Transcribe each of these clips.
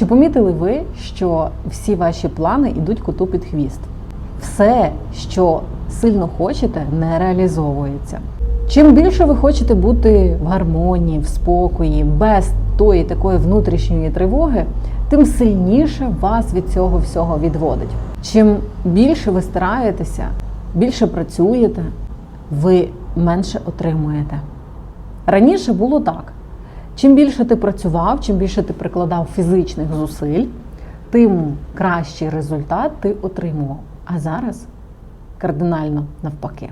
Чи помітили ви, що всі ваші плани йдуть коту під хвіст? Все, що сильно хочете, не реалізовується. Чим більше ви хочете бути в гармонії, в спокої, без тої такої внутрішньої тривоги, тим сильніше вас від цього всього відводить. Чим більше ви стараєтеся, більше працюєте, ви менше отримуєте. Раніше було так. Чим більше ти працював, чим більше ти прикладав фізичних зусиль, тим кращий результат ти отримував. А зараз кардинально навпаки.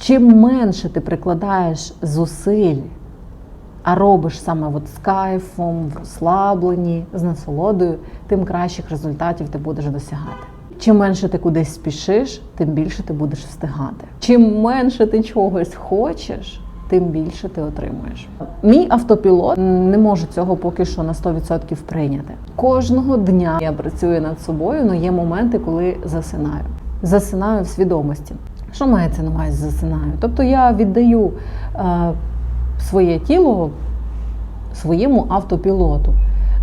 Чим менше ти прикладаєш зусиль, а робиш саме от з кайфом, в розслабленні, з насолодою, тим кращих результатів ти будеш досягати. Чим менше ти кудись спішиш, тим більше ти будеш встигати. Чим менше ти чогось хочеш, тим більше ти отримуєш. Мій автопілот не може цього поки що на 100% прийняти. Кожного дня я працюю над собою, але є моменти, коли засинаю. Засинаю в свідомості. Що мається на увазі засинаю? Тобто я віддаю е, своє тіло своєму автопілоту.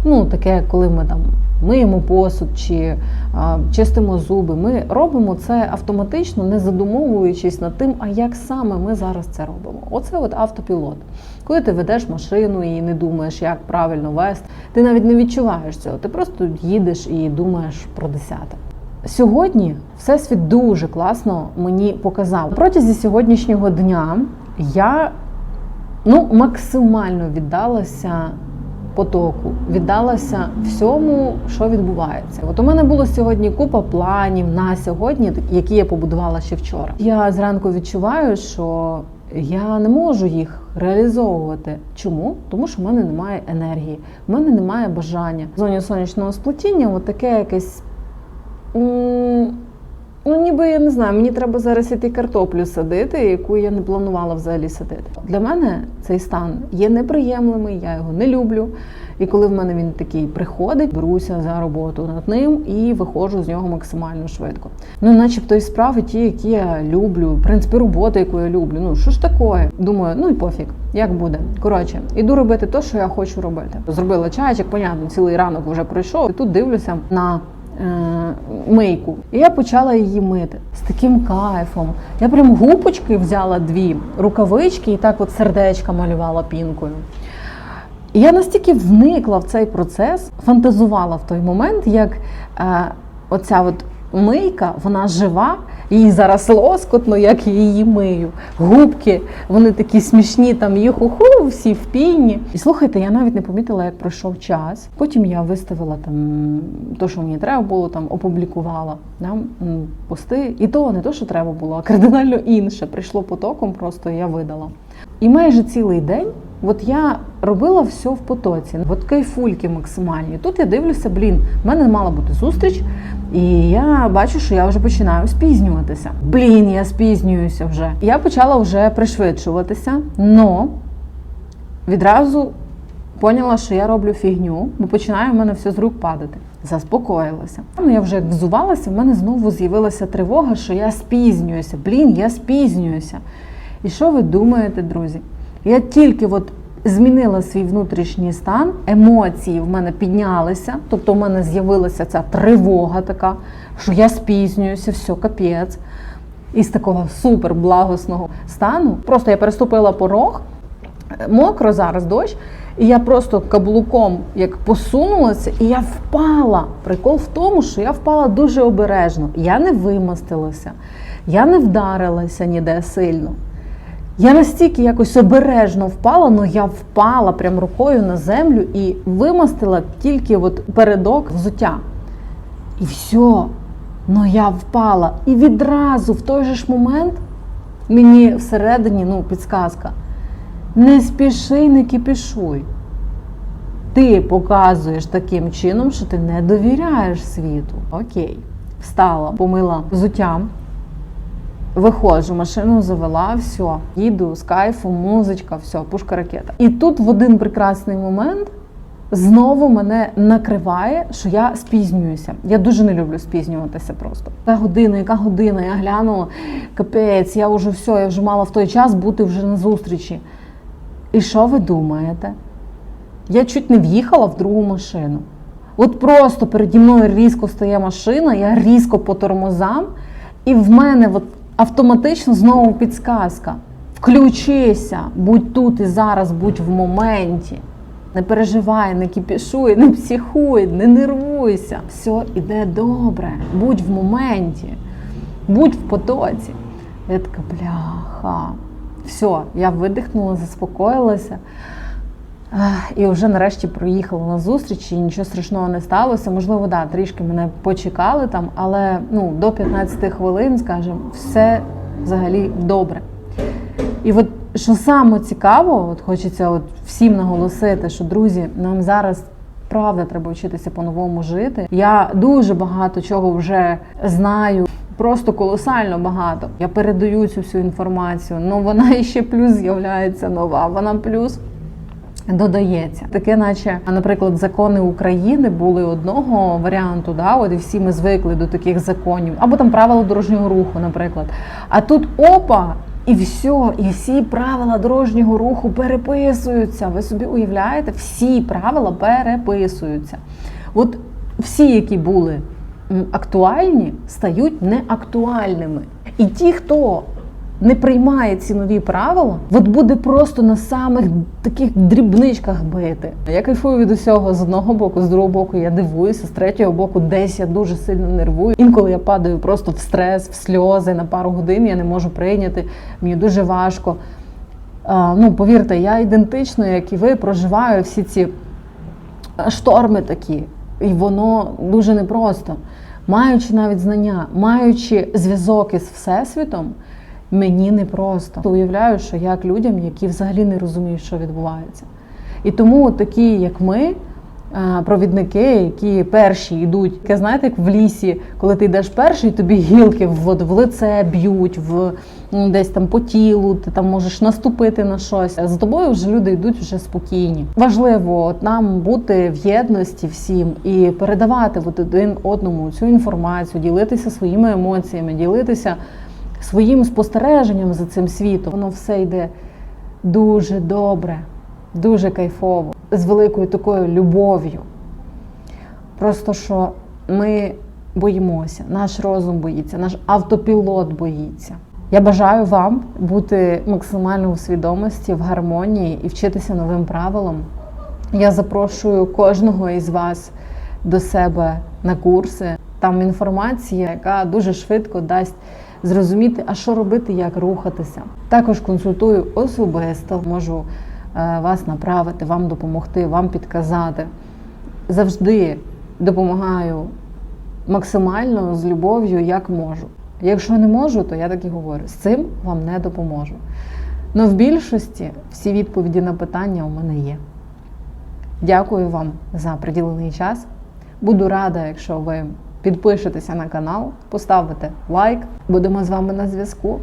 Ну, таке, коли ми там миємо посуд чи а, чистимо зуби, ми робимо це автоматично, не задумовуючись над тим, а як саме ми зараз це робимо. Оце от автопілот. Коли ти ведеш машину і не думаєш, як правильно вести, ти навіть не відчуваєш цього. Ти просто їдеш і думаєш про десяте. Сьогодні всесвіт дуже класно мені показав. Протязі сьогоднішнього дня я ну, максимально віддалася потоку, віддалася всьому, що відбувається. От у мене було сьогодні купа планів на сьогодні, які я побудувала ще вчора. Я зранку відчуваю, що я не можу їх реалізовувати. Чому? Тому що в мене немає енергії, в мене немає бажання. В зоні сонячного сплетіння от таке якесь. Ну, ніби я не знаю, мені треба зараз іти картоплю садити, яку я не планувала взагалі садити. Для мене цей стан є неприємлимий, я його не люблю. І коли в мене він такий приходить, беруся за роботу над ним і виходжу з нього максимально швидко. Ну, начебто, і справи ті, які я люблю, в принципі, робота, яку я люблю. Ну що ж таке? Думаю, ну і пофіг, як буде. Коротше, іду робити те, що я хочу робити. Зробила чайчик, понятно, цілий ранок вже пройшов. І тут дивлюся на мийку. І я почала її мити з таким кайфом. Я прям губочки взяла дві рукавички і так от сердечка малювала пінкою. І я настільки вникла в цей процес, фантазувала в той момент, як е, оця от мийка, вона жива, їй зараз лоскотно, як я її мию. Губки, вони такі смішні, там їх уху, всі в піні. І слухайте, я навіть не помітила, як пройшов час. Потім я виставила там то, що мені треба було, там опублікувала да, пости. І то не то, що треба було, а кардинально інше. Прийшло потоком, просто я видала. І майже цілий день. От я робила все в потоці, от кайфульки максимальні. Тут я дивлюся, блін, в мене мала бути зустріч, і я бачу, що я вже починаю спізнюватися. Блін, я спізнююся вже. Я почала вже пришвидшуватися, но відразу поняла, що я роблю фігню, бо починає в мене все з рук падати. Заспокоїлася. Ну, я вже взувалася, в мене знову з'явилася тривога, що я спізнююся. Блін, я спізнююся. І що ви думаєте, друзі? Я тільки от змінила свій внутрішній стан, емоції в мене піднялися, тобто в мене з'явилася ця тривога така, що я спізнююся, все, капець. Із такого супер благосного стану. Просто я переступила порог, мокро зараз дощ, і я просто каблуком як посунулася, і я впала. Прикол в тому, що я впала дуже обережно. Я не вимостилася, я не вдарилася ніде сильно. Я настільки якось обережно впала, ну я впала прям рукою на землю і вимостила тільки от передок взуття. І все, ну я впала. І відразу в той же ж момент мені всередині ну, підсказка. Не спіши, не кипішуй. Ти показуєш таким чином, що ти не довіряєш світу. Окей, встала, помила взуттям. Виходжу, машину завела, все, їду з кайфу, музичка, все, пушка ракета. І тут в один прекрасний момент знову мене накриває, що я спізнююся. Я дуже не люблю спізнюватися просто. Та година, яка година? Я глянула, капець, я вже все, я вже мала в той час бути вже на зустрічі. І що ви думаєте? Я чуть не в'їхала в другу машину. От просто переді мною різко стає машина, я різко по тормозам, і в мене от автоматично знову підсказка. Включися, будь тут і зараз, будь в моменті. Не переживай, не кіпішуй, не психуй, не нервуйся. Все іде добре. Будь в моменті, будь в потоці. Я така, бляха. Все, я видихнула, заспокоїлася. І вже нарешті проїхала на зустріч, і нічого страшного не сталося. Можливо, да, трішки мене почекали там, але ну, до 15 хвилин, скажімо, все взагалі добре. І от що саме цікаво, от хочеться от всім наголосити, що друзі, нам зараз правда треба вчитися по-новому жити. Я дуже багато чого вже знаю. Просто колосально багато. Я передаю цю всю інформацію. Ну вона ще плюс з'являється нова. Вона плюс додається. Таке, наче, наприклад, закони України були одного варіанту, да, от і всі ми звикли до таких законів, або там правила дорожнього руху, наприклад. А тут опа, і все, і всі правила дорожнього руху переписуються. Ви собі уявляєте, всі правила переписуються. От всі, які були актуальні, стають неактуальними. І ті, хто не приймає ці нові правила, от буде просто на самих таких дрібничках бити. Я кайфую від усього з одного боку, з другого боку я дивуюся, з третього боку, десь я дуже сильно нервую. Інколи я падаю просто в стрес, в сльози на пару годин. Я не можу прийняти. Мені дуже важко. А, ну, повірте, я ідентично, як і ви, проживаю всі ці шторми такі, і воно дуже непросто. Маючи навіть знання, маючи зв'язок із всесвітом, мені непросто. Уявляю, що як людям, які взагалі не розуміють, що відбувається. І тому такі, як ми, е, провідники, які перші йдуть, таке, знаєте, як в лісі, коли ти йдеш перший, тобі гілки в, в лице б'ють, в ну, десь там по тілу, ти там можеш наступити на щось. А за тобою вже люди йдуть вже спокійні. Важливо от нам бути в єдності всім і передавати от один одному цю інформацію, ділитися своїми емоціями, ділитися своїм спостереженням за цим світом. Воно все йде дуже добре, дуже кайфово, з великою такою любов'ю. Просто що ми боїмося, наш розум боїться, наш автопілот боїться. Я бажаю вам бути максимально у свідомості, в гармонії і вчитися новим правилам. Я запрошую кожного із вас до себе на курси. Там інформація, яка дуже швидко дасть зрозуміти, а що робити, як рухатися. Також консультую особисто, можу е, вас направити, вам допомогти, вам підказати. Завжди допомагаю максимально з любов'ю, як можу. Якщо не можу, то я так і говорю: з цим вам не допоможу. Ну в більшості всі відповіді на питання у мене є. Дякую вам за приділений час. Буду рада, якщо ви підпишетеся на канал, поставите лайк. Будемо з вами на зв'язку.